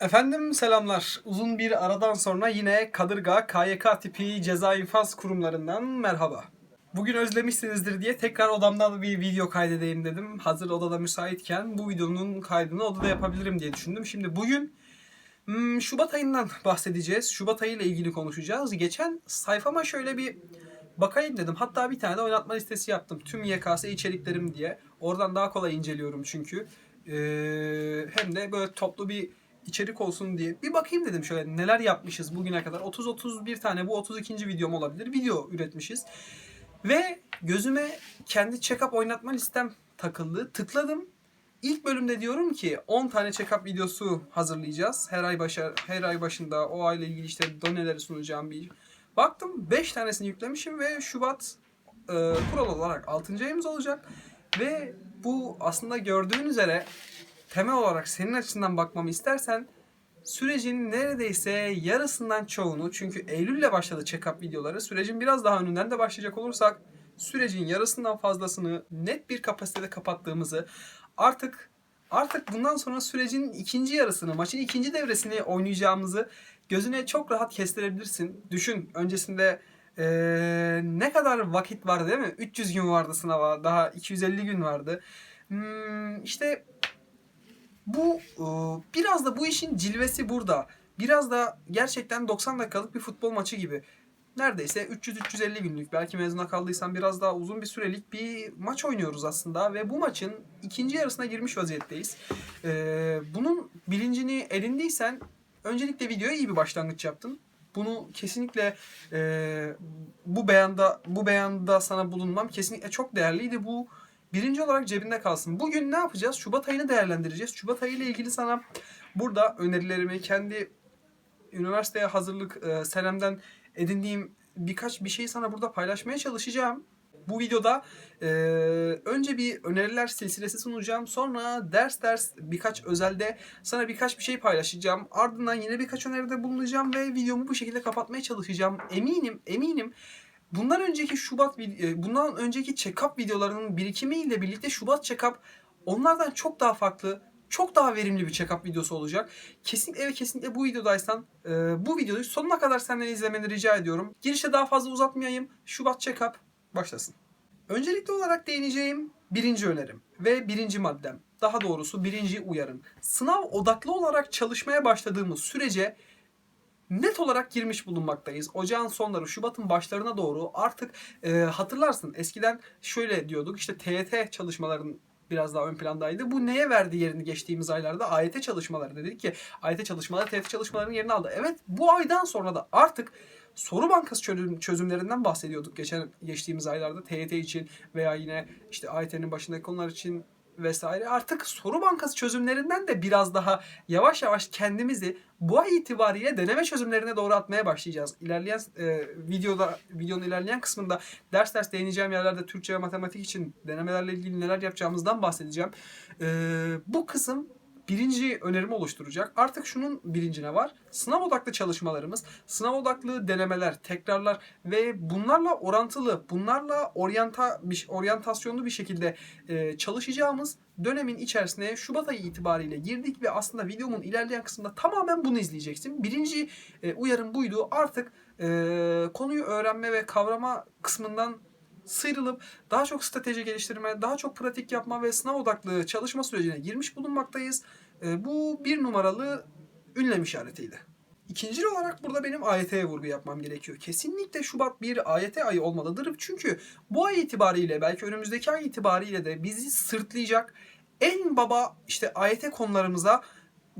Efendim selamlar. Uzun bir aradan sonra yine Kadırga KYK tipi ceza infaz kurumlarından merhaba. Bugün özlemişsinizdir diye tekrar odamdan bir video kaydedeyim dedim. Hazır odada müsaitken bu videonun kaydını odada yapabilirim diye düşündüm. Şimdi bugün hmm, Şubat ayından bahsedeceğiz. Şubat ayı ile ilgili konuşacağız. Geçen sayfama şöyle bir bakayım dedim. Hatta bir tane de oynatma listesi yaptım. Tüm YKS içeriklerim diye. Oradan daha kolay inceliyorum çünkü. Ee, hem de böyle toplu bir içerik olsun diye bir bakayım dedim şöyle neler yapmışız bugüne kadar. 30-31 tane bu 32. videom olabilir. Video üretmişiz. Ve gözüme kendi check-up oynatma listem takıldı. Tıkladım. İlk bölümde diyorum ki 10 tane check-up videosu hazırlayacağız. Her ay başa, her ay başında o ayla ilgili işte doneleri sunacağım bir. Baktım 5 tanesini yüklemişim ve Şubat e, kural olarak 6. ayımız olacak. Ve bu aslında gördüğün üzere temel olarak senin açısından bakmamı istersen sürecin neredeyse yarısından çoğunu çünkü Eylül'le başladı check-up videoları. Sürecin biraz daha önünden de başlayacak olursak sürecin yarısından fazlasını net bir kapasitede kapattığımızı artık artık bundan sonra sürecin ikinci yarısını, maçın ikinci devresini oynayacağımızı gözüne çok rahat kestirebilirsin. Düşün öncesinde eee, ne kadar vakit vardı değil mi? 300 gün vardı sınava, daha 250 gün vardı. Hmm, işte bu e, biraz da bu işin cilvesi burada. Biraz da gerçekten 90 dakikalık bir futbol maçı gibi. Neredeyse 300-350 günlük belki mezuna kaldıysan biraz daha uzun bir sürelik bir maç oynuyoruz aslında ve bu maçın ikinci yarısına girmiş vaziyetteyiz. Ee, bunun bilincini edindiysen öncelikle videoya iyi bir başlangıç yaptın. Bunu kesinlikle e, bu beyanda bu beyanda sana bulunmam kesinlikle çok değerliydi. Bu birinci olarak cebinde kalsın. Bugün ne yapacağız? Şubat ayını değerlendireceğiz. Şubat ayı ile ilgili sana burada önerilerimi kendi üniversiteye hazırlık e, senemden edindiğim birkaç bir şeyi sana burada paylaşmaya çalışacağım. Bu videoda e, önce bir öneriler silsilesi sunacağım. Sonra ders ders birkaç özelde sana birkaç bir şey paylaşacağım. Ardından yine birkaç öneride bulunacağım ve videomu bu şekilde kapatmaya çalışacağım. Eminim, eminim bundan önceki Şubat e, bundan önceki check-up videolarının birikimiyle birlikte Şubat check-up onlardan çok daha farklı, çok daha verimli bir check-up videosu olacak. Kesinlikle ve kesinlikle bu videodaysan e, bu videoyu sonuna kadar senden izlemeni rica ediyorum. Girişe daha fazla uzatmayayım. Şubat check-up başlasın. Öncelikli olarak değineceğim birinci önerim ve birinci maddem. Daha doğrusu birinci uyarım. Sınav odaklı olarak çalışmaya başladığımız sürece net olarak girmiş bulunmaktayız. Ocağın sonları, Şubat'ın başlarına doğru artık e, hatırlarsın eskiden şöyle diyorduk işte TYT çalışmaların biraz daha ön plandaydı. Bu neye verdi yerini geçtiğimiz aylarda? AYT çalışmaları dedik ki AYT çalışmaları TYT çalışmalarının yerini aldı. Evet bu aydan sonra da artık soru bankası çözüm, çözümlerinden bahsediyorduk geçen geçtiğimiz aylarda TYT için veya yine işte AYT'nin başındaki konular için vesaire. Artık soru bankası çözümlerinden de biraz daha yavaş yavaş kendimizi bu ay itibariyle deneme çözümlerine doğru atmaya başlayacağız. İlerleyen e, videoda videonun ilerleyen kısmında ders ders değineceğim yerlerde Türkçe ve matematik için denemelerle ilgili neler yapacağımızdan bahsedeceğim. E, bu kısım birinci önerimi oluşturacak. Artık şunun bilincine var. Sınav odaklı çalışmalarımız, sınav odaklı denemeler, tekrarlar ve bunlarla orantılı, bunlarla oryanta, oryantasyonlu bir şekilde e, çalışacağımız dönemin içerisine Şubat ayı itibariyle girdik ve aslında videomun ilerleyen kısmında tamamen bunu izleyeceksin. Birinci e, uyarım buydu. Artık e, konuyu öğrenme ve kavrama kısmından sıyrılıp daha çok strateji geliştirme, daha çok pratik yapma ve sınav odaklı çalışma sürecine girmiş bulunmaktayız. E, bu bir numaralı ünlem işaretiydi. İkinci olarak burada benim AYT'ye vurgu yapmam gerekiyor. Kesinlikle Şubat bir AYT ayı olmalıdır. Çünkü bu ay itibariyle belki önümüzdeki ay itibariyle de bizi sırtlayacak en baba işte AYT konularımıza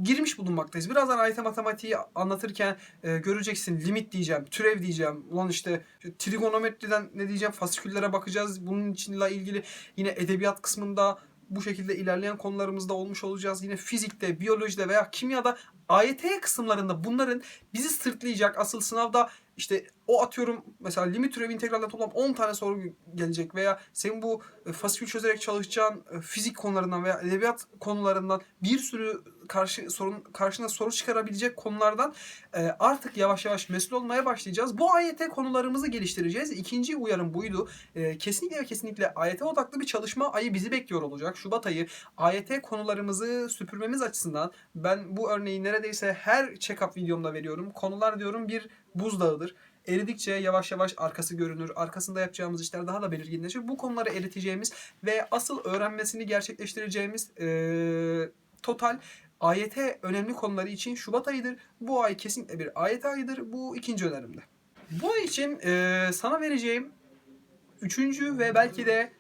girmiş bulunmaktayız. Birazdan AYT matematiği anlatırken e, göreceksin limit diyeceğim, türev diyeceğim. Ulan işte trigonometriden ne diyeceğim, fasiküllere bakacağız. Bunun içinle ilgili yine edebiyat kısmında bu şekilde ilerleyen konularımızda olmuş olacağız. Yine fizikte, biyolojide veya kimyada AYT kısımlarında bunların bizi sırtlayacak. Asıl sınavda işte o atıyorum mesela limit türevi integralden toplam 10 tane soru gelecek veya senin bu e, fasikül çözerek çalışacağın e, fizik konularından veya edebiyat konularından bir sürü karşı sorun karşına soru çıkarabilecek konulardan e, artık yavaş yavaş mesul olmaya başlayacağız. Bu AYT konularımızı geliştireceğiz. İkinci uyarım buydu. E, kesinlikle ve kesinlikle AYT odaklı bir çalışma ayı bizi bekliyor olacak. Şubat ayı AYT konularımızı süpürmemiz açısından ben bu örneği neredeyse her check-up videomda veriyorum. Konular diyorum bir buzdağıdır. Eridikçe yavaş yavaş arkası görünür. Arkasında yapacağımız işler daha da belirginleşir. Bu konuları eriteceğimiz ve asıl öğrenmesini gerçekleştireceğimiz eee, total AYT önemli konuları için Şubat ayıdır. Bu ay kesinlikle bir AYT ayıdır. Bu ikinci önerimde. Bu ay için eee, sana vereceğim üçüncü ve belki de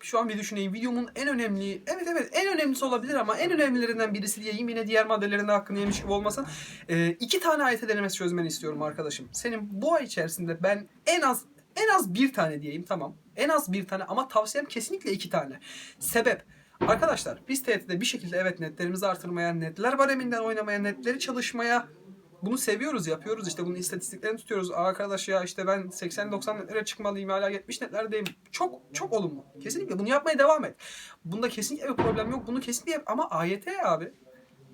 şu an bir düşüneyim videomun en önemli evet evet en önemlisi olabilir ama en önemlilerinden birisi diyeyim yine diğer maddelerinde hakkını yemiş gibi olmasın. Ee, iki tane AYT denemesi çözmeni istiyorum arkadaşım. Senin bu ay içerisinde ben en az en az bir tane diyeyim tamam. En az bir tane ama tavsiyem kesinlikle iki tane. Sebep Arkadaşlar biz TYT'de bir şekilde evet netlerimizi artırmaya, netler bareminden oynamaya, netleri çalışmaya bunu seviyoruz, yapıyoruz. İşte bunun istatistiklerini tutuyoruz. Aa Arkadaş ya işte ben 80-90 netlere çıkmalıyım, hala 70 netlerdeyim. Çok çok olumlu. Kesinlikle bunu yapmaya devam et. Bunda kesinlikle bir problem yok. Bunu kesinlikle yap. Ama AYT abi.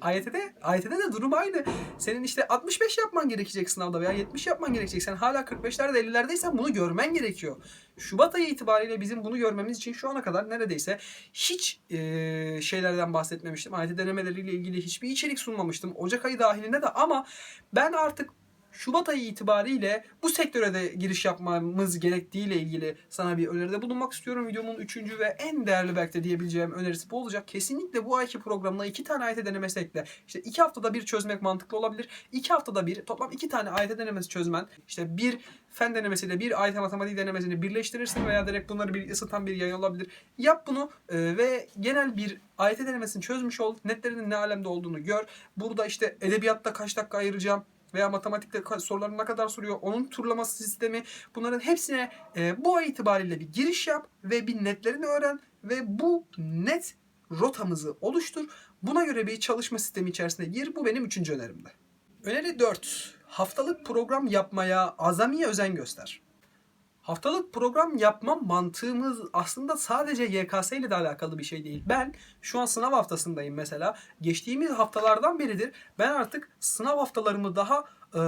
AYT'de, AYT'de de durum aynı. Senin işte 65 yapman gerekecek sınavda veya 70 yapman gerekecek. Sen hala 45'lerde 50'lerdeysen bunu görmen gerekiyor. Şubat ayı itibariyle bizim bunu görmemiz için şu ana kadar neredeyse hiç eee, şeylerden bahsetmemiştim. AYT denemeleriyle ilgili hiçbir içerik sunmamıştım. Ocak ayı dahilinde de ama ben artık Şubat ayı itibariyle bu sektöre de giriş yapmamız gerektiğiyle ilgili sana bir öneride bulunmak istiyorum. Videomun üçüncü ve en değerli belki de diyebileceğim önerisi bu olacak. Kesinlikle bu ayki programına iki tane AYT denemesi ekle. İşte iki haftada bir çözmek mantıklı olabilir. İki haftada bir toplam iki tane AYT denemesi çözmen. İşte bir fen denemesiyle bir AYT matematik denemesini birleştirirsin veya direkt bunları bir ısıtan bir yayın olabilir. Yap bunu e, ve genel bir AYT denemesini çözmüş ol. Netlerinin ne alemde olduğunu gör. Burada işte edebiyatta kaç dakika ayıracağım veya matematikte soruların ne kadar soruyor, onun turlaması sistemi bunların hepsine e, bu ay itibariyle bir giriş yap ve bir netlerini öğren ve bu net rotamızı oluştur. Buna göre bir çalışma sistemi içerisine gir. Bu benim üçüncü önerimde. Öneri 4. Haftalık program yapmaya azamiye özen göster. Haftalık program yapma mantığımız aslında sadece YKS ile de alakalı bir şey değil. Ben şu an sınav haftasındayım mesela. Geçtiğimiz haftalardan beridir ben artık sınav haftalarımı daha e,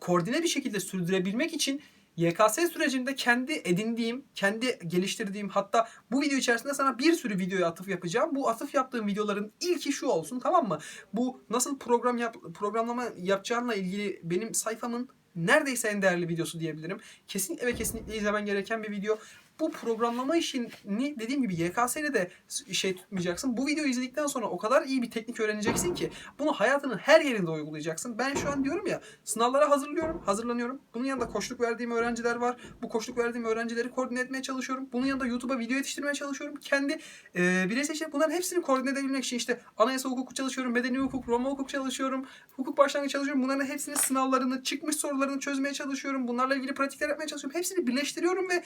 koordine bir şekilde sürdürebilmek için YKS sürecinde kendi edindiğim, kendi geliştirdiğim hatta bu video içerisinde sana bir sürü videoya atıf yapacağım. Bu atıf yaptığım videoların ilki şu olsun tamam mı? Bu nasıl program yap, programlama yapacağınla ilgili benim sayfamın neredeyse en değerli videosu diyebilirim. Kesinlikle ve kesinlikle izlemen gereken bir video. Bu programlama işini dediğim gibi YKS ile de şey tutmayacaksın. Bu videoyu izledikten sonra o kadar iyi bir teknik öğreneceksin ki bunu hayatının her yerinde uygulayacaksın. Ben şu an diyorum ya sınavlara hazırlıyorum, hazırlanıyorum. Bunun yanında koçluk verdiğim öğrenciler var. Bu koçluk verdiğim öğrencileri koordine etmeye çalışıyorum. Bunun yanında YouTube'a video yetiştirmeye çalışıyorum. Kendi e, bireysel şey bunların hepsini koordine edebilmek için işte anayasa hukuku çalışıyorum, medeni hukuk, Roma hukuk çalışıyorum, hukuk başlangıcı çalışıyorum. Bunların hepsinin sınavlarını, çıkmış sorularını çözmeye çalışıyorum. Bunlarla ilgili pratikler yapmaya çalışıyorum. Hepsini birleştiriyorum ve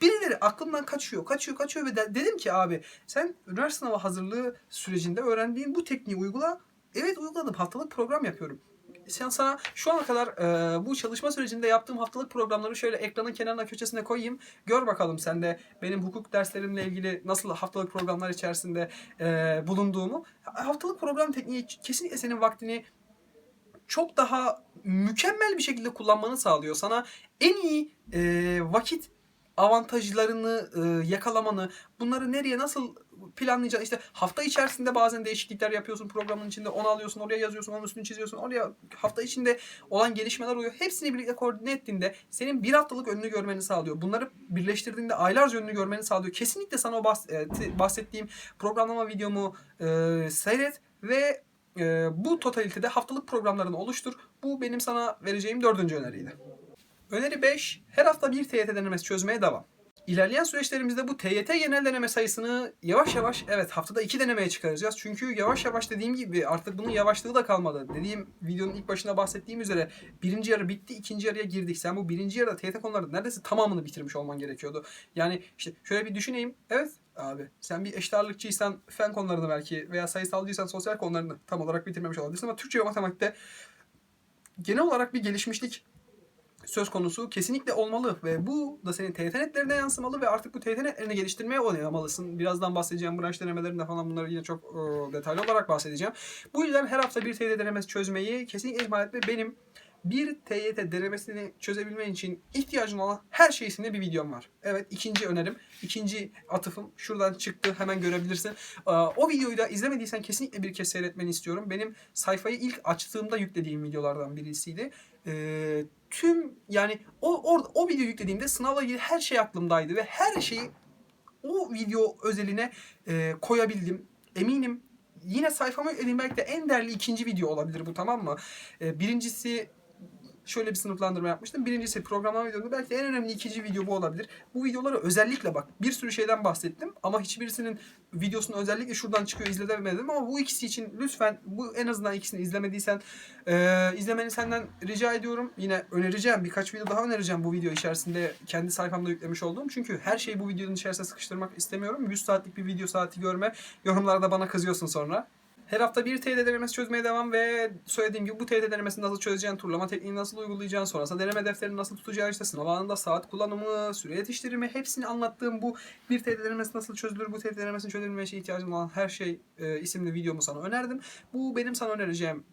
birileri aklımdan kaçıyor, kaçıyor, kaçıyor ve de- dedim ki abi sen üniversite sınavı hazırlığı sürecinde öğrendiğin bu tekniği uygula. Evet uyguladım. Haftalık program yapıyorum. Sen sana şu ana kadar e, bu çalışma sürecinde yaptığım haftalık programları şöyle ekranın kenarına köşesine koyayım. Gör bakalım sen de benim hukuk derslerimle ilgili nasıl haftalık programlar içerisinde e, bulunduğumu. Haftalık program tekniği kesinlikle senin vaktini çok daha mükemmel bir şekilde kullanmanı sağlıyor. Sana en iyi e, vakit avantajlarını e, yakalamanı, bunları nereye nasıl planlayacaksın? İşte hafta içerisinde bazen değişiklikler yapıyorsun programın içinde. Onu alıyorsun, oraya yazıyorsun, onun üstünü çiziyorsun. Oraya hafta içinde olan gelişmeler oluyor. Hepsini birlikte koordine ettiğinde senin bir haftalık önünü görmeni sağlıyor. Bunları birleştirdiğinde aylarca önünü görmeni sağlıyor. Kesinlikle sana o e, bahsettiğim programlama videomu e, seyret ve e, bu totalitede haftalık programlarını oluştur. Bu benim sana vereceğim dördüncü öneriydi. Öneri 5. Her hafta bir TYT denemesi çözmeye devam. İlerleyen süreçlerimizde bu TYT genel deneme sayısını yavaş yavaş evet haftada 2 denemeye çıkaracağız. Çünkü yavaş yavaş dediğim gibi artık bunun yavaşlığı da kalmadı. Dediğim videonun ilk başında bahsettiğim üzere birinci yarı bitti ikinci yarıya girdik. Sen bu birinci yarıda TYT konuları neredeyse tamamını bitirmiş olman gerekiyordu. Yani işte şöyle bir düşüneyim. Evet abi sen bir eşit fen konularını belki veya sayısalcıysan sosyal konularını tam olarak bitirmemiş olabilirsin ama Türkçe ve matematikte genel olarak bir gelişmişlik söz konusu kesinlikle olmalı ve bu da senin TYT netlerine yansımalı ve artık bu TYT netlerini geliştirmeye oynamalısın. Birazdan bahsedeceğim branş denemelerinde falan bunları yine çok e, detaylı olarak bahsedeceğim. Bu yüzden her hafta bir TYT denemesi çözmeyi kesinlikle ihmal etme. Benim bir TYT denemesini çözebilmen için ihtiyacın olan her şey isimli bir videom var. Evet ikinci önerim, ikinci atıfım şuradan çıktı hemen görebilirsin. Ee, O videoyu da izlemediysen kesinlikle bir kez seyretmeni istiyorum. Benim sayfayı ilk açtığımda yüklediğim videolardan birisiydi. Ee, tüm yani o, o, o videoyu yüklediğimde sınavla ilgili her şey aklımdaydı ve her şeyi o video özeline e, koyabildim. Eminim yine sayfama yüklediğim belki de en değerli ikinci video olabilir bu tamam mı? E, birincisi şöyle bir sınıflandırma yapmıştım. Birincisi programlama videosu belki en önemli ikinci video bu olabilir. Bu videoları özellikle bak bir sürü şeyden bahsettim ama hiçbirisinin videosunu özellikle şuradan çıkıyor izlemedim ama bu ikisi için lütfen bu en azından ikisini izlemediysen e, izlemeni senden rica ediyorum. Yine önereceğim birkaç video daha önereceğim bu video içerisinde kendi sayfamda yüklemiş olduğum. Çünkü her şeyi bu videonun içerisine sıkıştırmak istemiyorum. 100 saatlik bir video saati görme. Yorumlarda bana kızıyorsun sonra. Her hafta bir TYT denemesi çözmeye devam ve söylediğim gibi bu TYT denemesini nasıl çözeceğin, turlama tekniğini nasıl uygulayacağın, sonrasında deneme defterini nasıl tutacağın, işte sınav anında saat kullanımı, süre yetiştirme hepsini anlattığım bu bir TYT denemesi nasıl çözülür, bu TYT denemesinin çözülmesi için ihtiyacım olan her şey e, isimli videomu sana önerdim. Bu benim sana önereceğim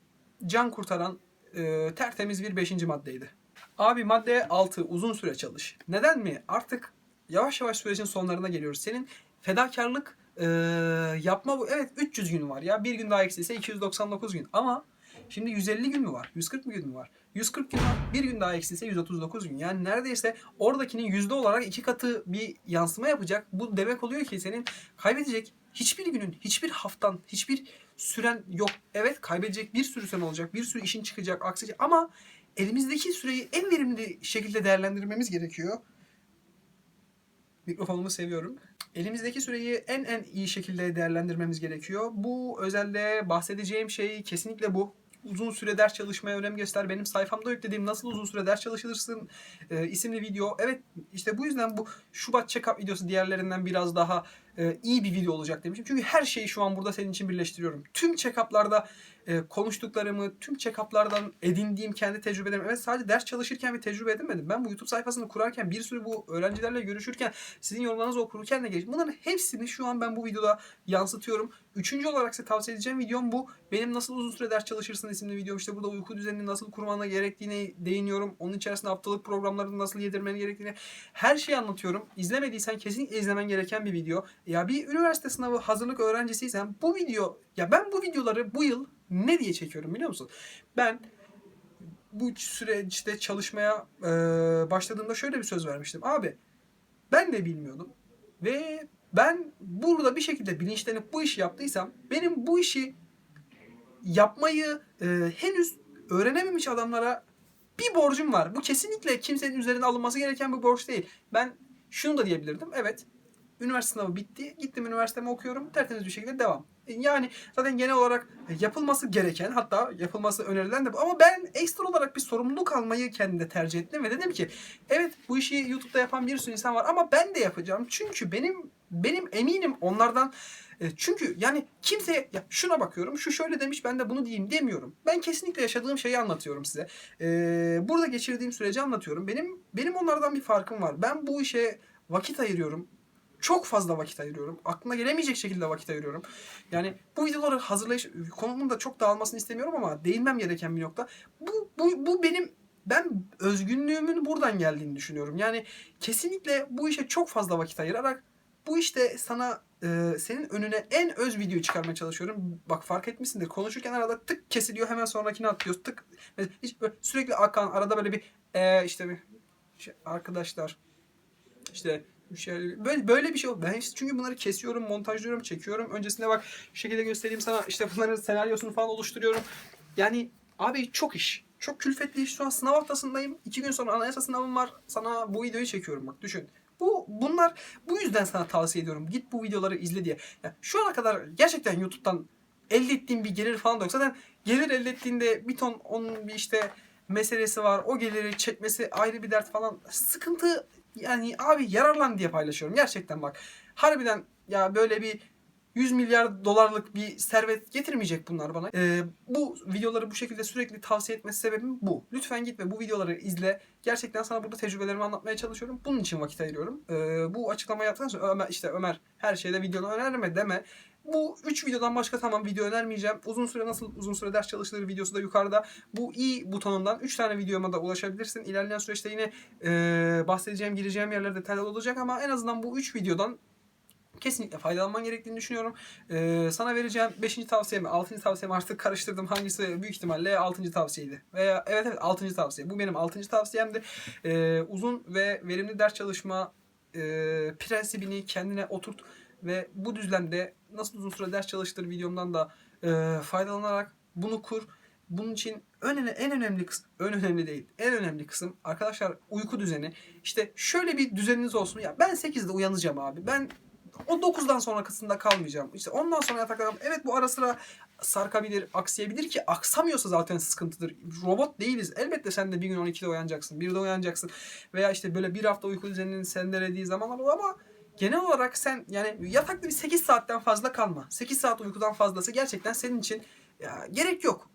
can kurtaran e, tertemiz bir beşinci maddeydi. Abi madde 6 uzun süre çalış. Neden mi? Artık yavaş yavaş sürecin sonlarına geliyoruz. Senin fedakarlık yapma bu. Evet 300 gün var ya. Bir gün daha eksilse 299 gün. Ama şimdi 150 gün mü var? 140 mı gün mü var? 140 gün var. Bir gün daha eksilse 139 gün. Yani neredeyse oradakinin yüzde olarak iki katı bir yansıma yapacak. Bu demek oluyor ki senin kaybedecek hiçbir günün, hiçbir haftan, hiçbir süren yok. Evet kaybedecek bir sürü süren olacak. Bir sürü işin çıkacak, aksayacak ama elimizdeki süreyi en verimli şekilde değerlendirmemiz gerekiyor. Mikrofonumu seviyorum. Elimizdeki süreyi en en iyi şekilde değerlendirmemiz gerekiyor. Bu özelde bahsedeceğim şey kesinlikle bu. Uzun süre ders çalışmaya önem göster. Benim sayfamda yüklediğim nasıl uzun süre ders çalışırsın e, isimli video. Evet işte bu yüzden bu Şubat check-up videosu diğerlerinden biraz daha e, iyi bir video olacak demişim. Çünkü her şeyi şu an burada senin için birleştiriyorum. Tüm check-up'larda e, konuştuklarımı, tüm check-up'lardan edindiğim kendi tecrübelerimi. Evet sadece ders çalışırken bir tecrübe edinmedim. Ben bu YouTube sayfasını kurarken bir sürü bu öğrencilerle görüşürken sizin yorumlarınızı okurken de geçtim. Bunların hepsini şu an ben bu videoda yansıtıyorum. Üçüncü olarak size tavsiye edeceğim videom bu. Benim nasıl uzun süre ders çalışırsın isimli videom. İşte burada uyku düzenini nasıl kurmana gerektiğine değiniyorum. Onun içerisinde haftalık programlarını nasıl yedirmen gerektiğini her şeyi anlatıyorum. İzlemediysen kesinlikle izlemen gereken bir video. Ya bir üniversite sınavı hazırlık öğrencisiysen bu video ya ben bu videoları bu yıl ne diye çekiyorum biliyor musun? Ben bu süreçte çalışmaya e, başladığımda şöyle bir söz vermiştim. Abi ben de bilmiyordum ve ben burada bir şekilde bilinçlenip bu işi yaptıysam benim bu işi yapmayı e, henüz öğrenememiş adamlara bir borcum var. Bu kesinlikle kimsenin üzerine alınması gereken bir borç değil. Ben şunu da diyebilirdim. Evet üniversite sınavı bitti. Gittim üniversitemi okuyorum. Tertemiz bir şekilde devam. Yani zaten genel olarak yapılması gereken hatta yapılması önerilen de bu. Ama ben ekstra olarak bir sorumluluk almayı kendimde tercih ettim ve dedim ki evet bu işi YouTube'da yapan bir sürü insan var ama ben de yapacağım. Çünkü benim benim eminim onlardan e, çünkü yani kimse ya şuna bakıyorum şu şöyle demiş ben de bunu diyeyim demiyorum. Ben kesinlikle yaşadığım şeyi anlatıyorum size. Ee, burada geçirdiğim süreci anlatıyorum. Benim benim onlardan bir farkım var. Ben bu işe vakit ayırıyorum çok fazla vakit ayırıyorum. Aklına gelemeyecek şekilde vakit ayırıyorum. Yani bu videoları hazırlayış konunun da çok dağılmasını istemiyorum ama değinmem gereken bir nokta. Bu, bu, bu benim ben özgünlüğümün buradan geldiğini düşünüyorum. Yani kesinlikle bu işe çok fazla vakit ayırarak bu işte sana e, senin önüne en öz videoyu çıkarmaya çalışıyorum. Bak fark etmişsindir. Konuşurken arada tık kesiliyor hemen sonrakini atlıyoruz. Tık hiç sürekli akan arada böyle bir e, işte bir şey, arkadaşlar işte şey, böyle, böyle bir şey oldu. Ben işte çünkü bunları kesiyorum, montajlıyorum, çekiyorum. Öncesinde bak şekilde göstereyim sana. İşte bunların senaryosunu falan oluşturuyorum. Yani abi çok iş. Çok külfetli iş. Şu an sınav haftasındayım. İki gün sonra anayasa sınavım var. Sana bu videoyu çekiyorum bak düşün. Bu bunlar bu yüzden sana tavsiye ediyorum. Git bu videoları izle diye. Yani şu ana kadar gerçekten YouTube'dan elde ettiğim bir gelir falan da yok. Zaten gelir elde ettiğinde bir ton onun bir işte meselesi var. O geliri çekmesi ayrı bir dert falan. Sıkıntı yani abi yararlan diye paylaşıyorum. Gerçekten bak. Harbiden ya böyle bir 100 milyar dolarlık bir servet getirmeyecek bunlar bana. Ee, bu videoları bu şekilde sürekli tavsiye etmesi sebebim bu. Lütfen git ve bu videoları izle. Gerçekten sana burada tecrübelerimi anlatmaya çalışıyorum. Bunun için vakit ayırıyorum. Ee, bu açıklamayı yaptıktan sonra Ömer, işte Ömer her şeyde videonu önerme deme. Bu 3 videodan başka tamam video önermeyeceğim. Uzun süre nasıl uzun süre ders çalışılır videosu da yukarıda. Bu i butonundan 3 tane videoma da ulaşabilirsin. İlerleyen süreçte yine e, bahsedeceğim, gireceğim yerler detaylı olacak ama en azından bu 3 videodan kesinlikle faydalanman gerektiğini düşünüyorum. Ee, sana vereceğim 5. tavsiyemi, 6. tavsiyemi artık karıştırdım. Hangisi büyük ihtimalle 6. tavsiyeydi. Veya evet evet 6. tavsiye. Bu benim 6. tavsiyemdi. Ee, uzun ve verimli ders çalışma e, prensibini kendine oturt ve bu düzlemde nasıl uzun süre ders çalıştır videomdan da e, faydalanarak bunu kur. Bunun için en, en önemli kısım, ön önemli değil, en önemli kısım arkadaşlar uyku düzeni. İşte şöyle bir düzeniniz olsun. Ya ben 8'de uyanacağım abi. Ben o 9'dan sonra kısımda kalmayacağım. İşte ondan sonra yataklarım. Evet bu ara sıra sarkabilir, aksayabilir ki aksamıyorsa zaten sıkıntıdır. Robot değiliz. Elbette sen de bir gün 12'de uyanacaksın, 1'de uyanacaksın. Veya işte böyle bir hafta uyku düzeninin sendelediği zamanlar olur ama genel olarak sen yani yatakta bir 8 saatten fazla kalma. 8 saat uykudan fazlası gerçekten senin için ya, gerek yok.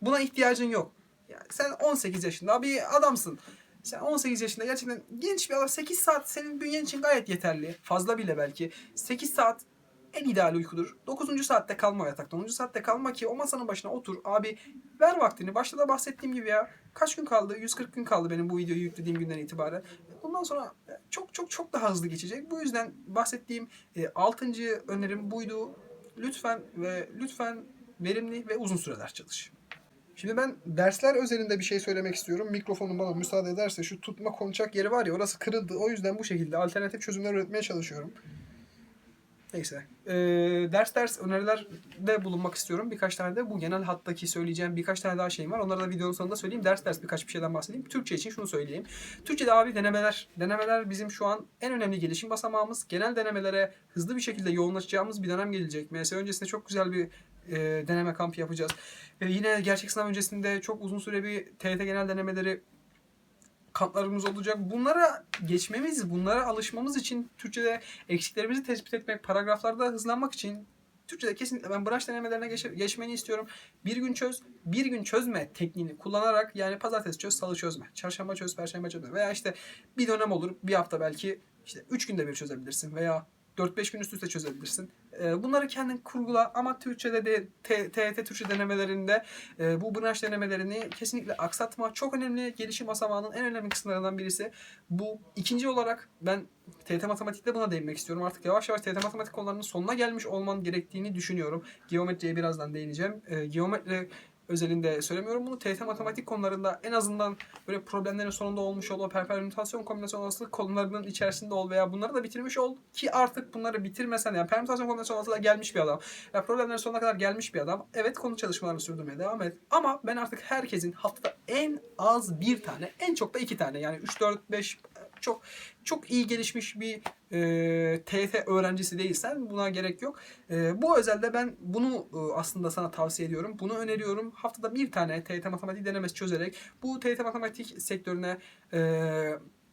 Buna ihtiyacın yok. Yani sen 18 yaşında bir adamsın. Sen 18 yaşında gerçekten genç bir adam. 8 saat senin bünyen için gayet yeterli. Fazla bile belki. 8 saat en ideal uykudur. 9. saatte kalma yatakta. 10. saatte kalma ki o masanın başına otur. Abi ver vaktini. Başta da bahsettiğim gibi ya. Kaç gün kaldı? 140 gün kaldı benim bu videoyu yüklediğim günden itibaren. Bundan sonra çok çok çok daha hızlı geçecek. Bu yüzden bahsettiğim 6. önerim buydu. Lütfen ve lütfen verimli ve uzun süre ders çalış. Şimdi ben dersler özelinde bir şey söylemek istiyorum. Mikrofonum bana müsaade ederse şu tutma konacak yeri var ya orası kırıldı. O yüzden bu şekilde alternatif çözümler üretmeye çalışıyorum. Neyse. Ee, ders ders önerilerde bulunmak istiyorum. Birkaç tane de bu genel hattaki söyleyeceğim birkaç tane daha şeyim var. Onları da videonun sonunda söyleyeyim. Ders ders birkaç bir şeyden bahsedeyim. Türkçe için şunu söyleyeyim. Türkçe'de abi denemeler. Denemeler bizim şu an en önemli gelişim basamağımız. Genel denemelere hızlı bir şekilde yoğunlaşacağımız bir dönem gelecek. Mesela öncesinde çok güzel bir e, deneme kampı yapacağız. Ve yine gerçek sınav öncesinde çok uzun süre bir TYT genel denemeleri kamplarımız olacak. Bunlara geçmemiz, bunlara alışmamız için Türkçe'de eksiklerimizi tespit etmek, paragraflarda hızlanmak için Türkçe'de kesinlikle ben branş denemelerine geç, geçmeni istiyorum. Bir gün çöz, bir gün çözme tekniğini kullanarak yani pazartesi çöz, salı çözme, çarşamba çöz, perşembe çözme veya işte bir dönem olur, bir hafta belki işte üç günde bir çözebilirsin veya 4-5 gün üst üste çözebilirsin. E, bunları kendin kurgula ama Türkçe'de de TET Türkçe denemelerinde e, bu branş denemelerini kesinlikle aksatma. Çok önemli gelişim basamağının en önemli kısımlarından birisi. Bu ikinci olarak ben TET Matematik'te buna değinmek istiyorum. Artık yavaş yavaş TET Matematik konularının sonuna gelmiş olman gerektiğini düşünüyorum. Geometriye birazdan değineceğim. E, geometri özelinde söylemiyorum bunu. TYT matematik konularında en azından böyle problemlerin sonunda olmuş ol, o permütasyon kombinasyon olasılık konularının içerisinde ol veya bunları da bitirmiş ol ki artık bunları bitirmesen yani permütasyon kombinasyon olasılığa gelmiş bir adam. Ya problemlerin sonuna kadar gelmiş bir adam. Evet konu çalışmalarını sürdürmeye devam et. Ama ben artık herkesin haftada en az bir tane, en çok da iki tane yani 3 4 5 çok çok iyi gelişmiş bir e, TYT öğrencisi değilsen buna gerek yok. E, bu özelde ben bunu e, aslında sana tavsiye ediyorum. Bunu öneriyorum. Haftada bir tane TYT matematik denemesi çözerek bu TYT matematik sektörüne e,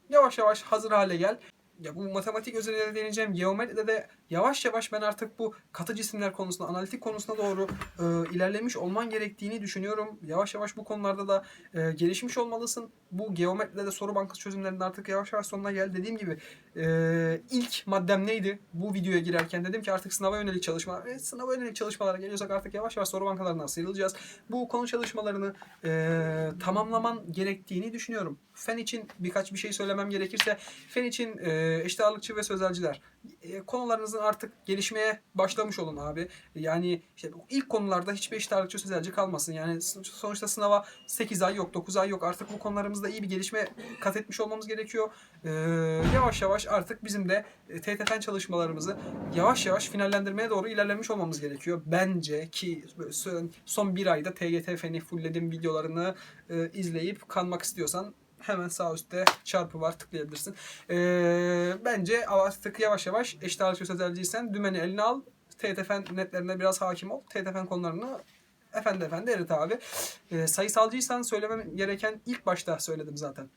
yavaş yavaş hazır hale gel ya bu matematik özelinde deneyeceğim. Geometride de yavaş yavaş ben artık bu katı cisimler konusunda, analitik konusuna doğru e, ilerlemiş olman gerektiğini düşünüyorum. Yavaş yavaş bu konularda da e, gelişmiş olmalısın. Bu geometride de soru bankası çözümlerinde artık yavaş yavaş sonuna gel. Dediğim gibi e, ilk maddem neydi? Bu videoya girerken dedim ki artık sınava yönelik çalışmalar. Evet, sınava yönelik çalışmalara geliyorsak artık yavaş yavaş soru bankalarından sıyrılacağız. Bu konu çalışmalarını e, tamamlaman gerektiğini düşünüyorum. Fen için birkaç bir şey söylemem gerekirse fen için e, eşit ağırlıkçı ve sözelciler e, konularınızın artık gelişmeye başlamış olun abi. Yani işte ilk konularda hiçbir eşit ağırlıkçı sözelci kalmasın. Yani sonuçta sınava 8 ay yok, 9 ay yok. Artık bu konularımızda iyi bir gelişme kat etmiş olmamız gerekiyor. E, yavaş yavaş artık bizim de e, TET fen çalışmalarımızı yavaş yavaş finallendirmeye doğru ilerlemiş olmamız gerekiyor. Bence ki son bir ayda TGT feni fullledim videolarını e, izleyip kanmak istiyorsan hemen sağ üstte çarpı var tıklayabilirsin. Ee, bence artık yavaş yavaş eşit ağırlıkçı sözelciysen dümeni eline al. TTF'n netlerine biraz hakim ol. TTF'n konularını efendi efendi erit abi. Ee, sayısalcıysan söylemem gereken ilk başta söyledim zaten.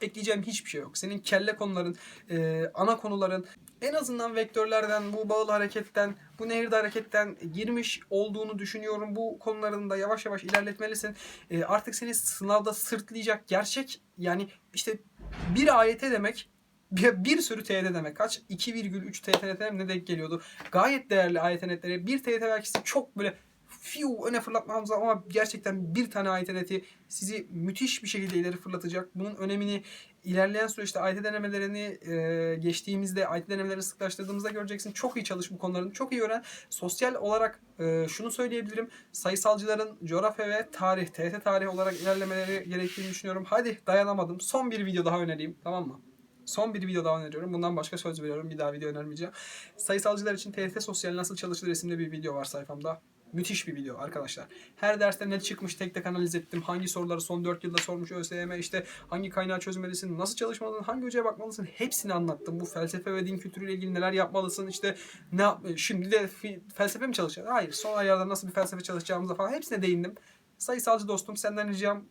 Ekleyeceğim hiçbir şey yok. Senin kelle konuların, e, ana konuların en azından vektörlerden, bu bağıl hareketten, bu nehirde hareketten girmiş olduğunu düşünüyorum. Bu konuların da yavaş yavaş ilerletmelisin. E, artık seni sınavda sırtlayacak gerçek yani işte bir ayete demek bir, bir sürü TYT demek. Kaç? 2,3 TYT ne denk geliyordu. Gayet değerli ayet netleri. Bir TYT belki çok böyle fiu öne fırlatmamız ama gerçekten bir tane neti sizi müthiş bir şekilde ileri fırlatacak. Bunun önemini ilerleyen süreçte ayet denemelerini e, geçtiğimizde, ayet denemelerini sıklaştırdığımızda göreceksin. Çok iyi çalış bu konuların. Çok iyi öğren. Sosyal olarak e, şunu söyleyebilirim. Sayısalcıların coğrafya ve tarih, TYT tarih olarak ilerlemeleri gerektiğini düşünüyorum. Hadi dayanamadım. Son bir video daha önereyim. Tamam mı? Son bir video daha öneriyorum. Bundan başka söz veriyorum. Bir daha video önermeyeceğim. Sayısalcılar için TYT Sosyal nasıl çalışılır isimli bir video var sayfamda. Müthiş bir video arkadaşlar. Her derste ne çıkmış tek tek analiz ettim. Hangi soruları son 4 yılda sormuş ÖSYM işte hangi kaynağı çözmelisin, nasıl çalışmalısın, hangi hocaya bakmalısın hepsini anlattım. Bu felsefe ve din kültürüyle ilgili neler yapmalısın işte ne yap şimdi de felsefe mi çalışacağız? Hayır son aylarda nasıl bir felsefe çalışacağımıza falan hepsine değindim. Sayısalcı dostum senden ricam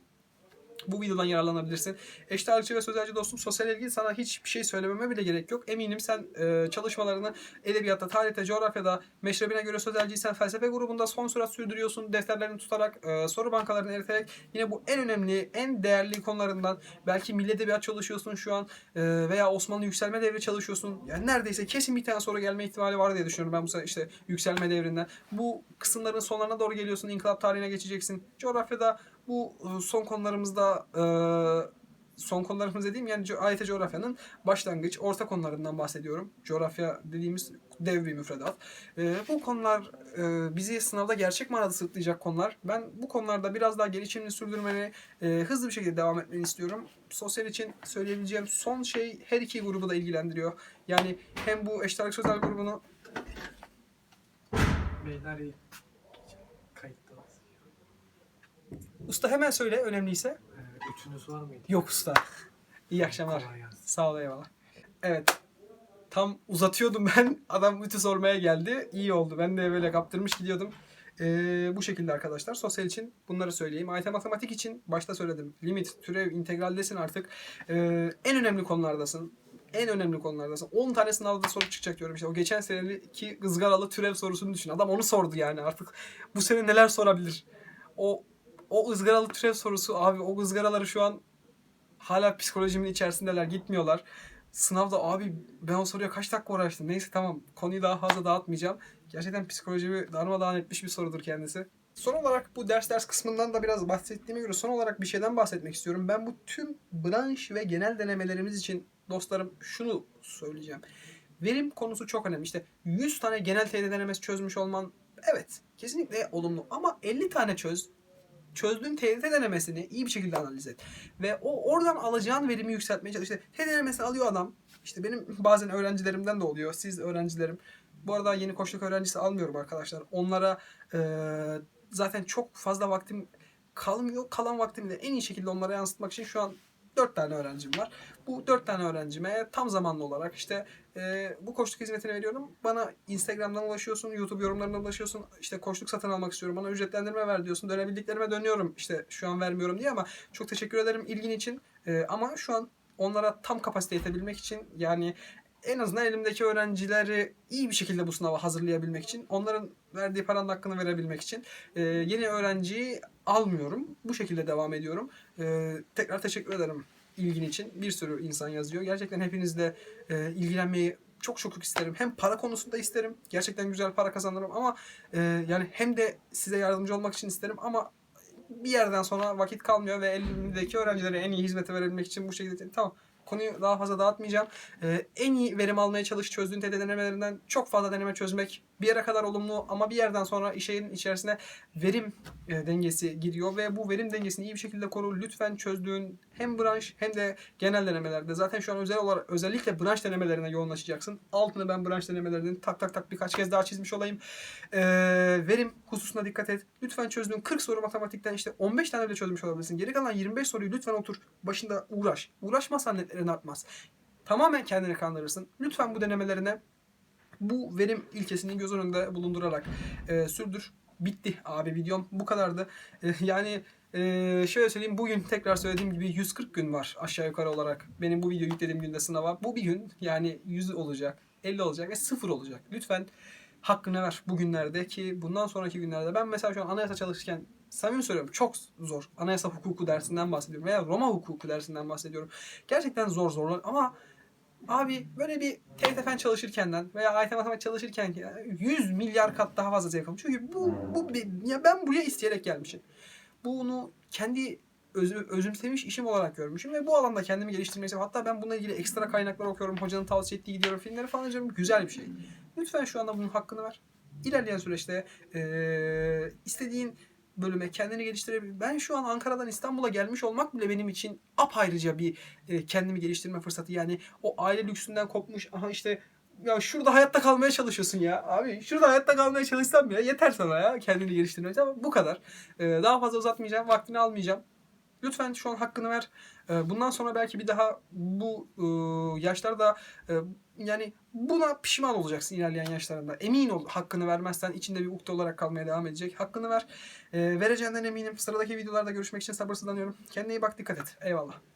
bu videodan yararlanabilirsin. Eşit ağırlıkçı ve sözelci dostum sosyal ilgili sana hiçbir şey söylememe bile gerek yok. Eminim sen e, çalışmalarını edebiyatta, tarihte, coğrafyada, meşrebine göre sözelciysen felsefe grubunda son sürat sürdürüyorsun. Defterlerini tutarak, e, soru bankalarını eriterek yine bu en önemli, en değerli konularından belki milli edebiyat çalışıyorsun şu an e, veya Osmanlı yükselme devri çalışıyorsun. Yani neredeyse kesin bir tane soru gelme ihtimali var diye düşünüyorum ben bu sene işte yükselme devrinden. Bu kısımların sonlarına doğru geliyorsun. İnkılap tarihine geçeceksin. Coğrafyada bu e, son konularımızda e, son konularımız dediğim yani AYT coğrafyanın başlangıç, orta konularından bahsediyorum. Coğrafya dediğimiz dev bir müfredat. E, bu konular bizi sınavda gerçek manada sırtlayacak konular. Ben bu konularda biraz daha gelişimini sürdürmeni, hızlı bir şekilde devam etmeni istiyorum. Sosyal için söyleyebileceğim son şey her iki grubu da ilgilendiriyor. Yani hem bu eşit ağırlık grubunu Beyler iyi. Usta hemen söyle önemliyse. Ee, üçünüz var mıydı? Yok usta. İyi akşamlar. Kolay gelsin. Sağ ol eyvallah. Evet. Tam uzatıyordum ben. Adam ütü sormaya geldi. İyi oldu. Ben de böyle kaptırmış gidiyordum. Ee, bu şekilde arkadaşlar. Sosyal için bunları söyleyeyim. AYT matematik için başta söyledim. Limit, türev, integraldesin artık. Ee, en önemli konulardasın. En önemli konulardasın. 10 tane sınavda soru çıkacak diyorum. İşte o geçen seneki ızgaralı türev sorusunu düşün. Adam onu sordu yani artık. Bu sene neler sorabilir? O o ızgaralı türev sorusu abi o ızgaraları şu an hala psikolojimin içerisindeler gitmiyorlar. Sınavda abi ben o soruya kaç dakika uğraştım. Neyse tamam konuyu daha fazla dağıtmayacağım. Gerçekten psikolojimi darmadağın etmiş bir sorudur kendisi. Son olarak bu ders ders kısmından da biraz bahsettiğime göre son olarak bir şeyden bahsetmek istiyorum. Ben bu tüm branş ve genel denemelerimiz için dostlarım şunu söyleyeceğim. Verim konusu çok önemli. İşte 100 tane genel TYT denemesi çözmüş olman evet kesinlikle olumlu ama 50 tane çöz çözdüğün TYT denemesini iyi bir şekilde analiz et. Ve o oradan alacağın verimi yükseltmeye çalış. İşte TYT denemesini alıyor adam. İşte benim bazen öğrencilerimden de oluyor. Siz öğrencilerim. Bu arada yeni koçluk öğrencisi almıyorum arkadaşlar. Onlara eee, zaten çok fazla vaktim kalmıyor. Kalan vaktimi de en iyi şekilde onlara yansıtmak için şu an 4 tane öğrencim var. Bu 4 tane öğrencime tam zamanlı olarak işte e, bu koçluk hizmetini veriyorum. Bana Instagram'dan ulaşıyorsun, YouTube yorumlarından ulaşıyorsun. İşte koçluk satın almak istiyorum. Bana ücretlendirme ver diyorsun. Dönebildiklerime dönüyorum. İşte şu an vermiyorum diye ama çok teşekkür ederim ilgin için. E, ama şu an onlara tam kapasite yetebilmek için yani en azından elimdeki öğrencileri iyi bir şekilde bu sınava hazırlayabilmek için, onların verdiği paranın hakkını verebilmek için e, yeni öğrenciyi almıyorum. Bu şekilde devam ediyorum. E, tekrar teşekkür ederim ilgin için. Bir sürü insan yazıyor. Gerçekten hepinizle e, ilgilenmeyi çok çok isterim. Hem para konusunda isterim. Gerçekten güzel para kazanırım ama e, yani hem de size yardımcı olmak için isterim ama bir yerden sonra vakit kalmıyor ve elimdeki öğrencilere en iyi hizmeti verebilmek için bu şekilde tamam konuyu daha fazla dağıtmayacağım. Ee, en iyi verim almaya çalış çözdüğün TED denemelerinden çok fazla deneme çözmek bir yere kadar olumlu ama bir yerden sonra işin içerisine verim e, dengesi giriyor ve bu verim dengesini iyi bir şekilde koru. Lütfen çözdüğün hem branş hem de genel denemelerde zaten şu an özel olarak özellikle branş denemelerine yoğunlaşacaksın. Altını ben branş denemelerinin tak tak tak birkaç kez daha çizmiş olayım. Ee, verim hususuna dikkat et. Lütfen çözdüğün 40 soru matematikten işte 15 tane bile çözmüş olabilirsin. Geri kalan 25 soruyu lütfen otur. Başında uğraş. Uğraşmazsan netlerin artmaz. Tamamen kendini kandırırsın. Lütfen bu denemelerine bu verim ilkesini göz önünde bulundurarak e, sürdür. Bitti abi videom bu kadardı. E, yani Ee, şöyle söyleyeyim bugün tekrar söylediğim gibi 140 gün var aşağı yukarı olarak. Benim bu videoyu yüklediğim günde sınava. Bu bir gün yani 100 olacak, 50 olacak ve 0 olacak. Lütfen hakkını ver bugünlerde ki bundan sonraki günlerde ben mesela şu an anayasa çalışırken samimi söylüyorum çok zor. Anayasa hukuku dersinden bahsediyorum veya Roma hukuku dersinden bahsediyorum. Gerçekten zor zorlar ama abi böyle bir TFF'n çalışırkenden veya AYT matematik çalışırken 100 milyar kat daha fazla zevk alıyorum. Çünkü bu, bu ya ben buraya isteyerek gelmişim. Bunu kendi özü, özümsemiş işim olarak görmüşüm ve bu alanda kendimi geliştirmeyi. Hatta ben bununla ilgili ekstra kaynaklar okuyorum. Hocanın tavsiye ettiği gidiyorum filmleri falan izliyorum. Güzel bir şey. Lütfen şu anda bunun hakkını ver. İlerleyen süreçte eee, istediğin bölüme kendini geliştirebilir. Ben şu an Ankara'dan İstanbul'a gelmiş olmak bile benim için apayrıca bir e, kendimi geliştirme fırsatı. Yani o aile lüksünden kopmuş. Aha işte ya şurada hayatta kalmaya çalışıyorsun ya. Abi şurada hayatta kalmaya çalışsam bile yeter sana ya kendini geliştirmek. Ama bu kadar. Ee, daha fazla uzatmayacağım. Vaktini almayacağım. Lütfen şu an hakkını ver. Ee, bundan sonra belki bir daha bu e, yaşlarda e, yani buna pişman olacaksın ilerleyen yaşlarında. Emin ol hakkını vermezsen içinde bir ukde olarak kalmaya devam edecek. Hakkını ver. Ee, vereceğinden eminim. Sıradaki videolarda görüşmek için sabırsızlanıyorum. Kendine iyi bak dikkat et. Eyvallah.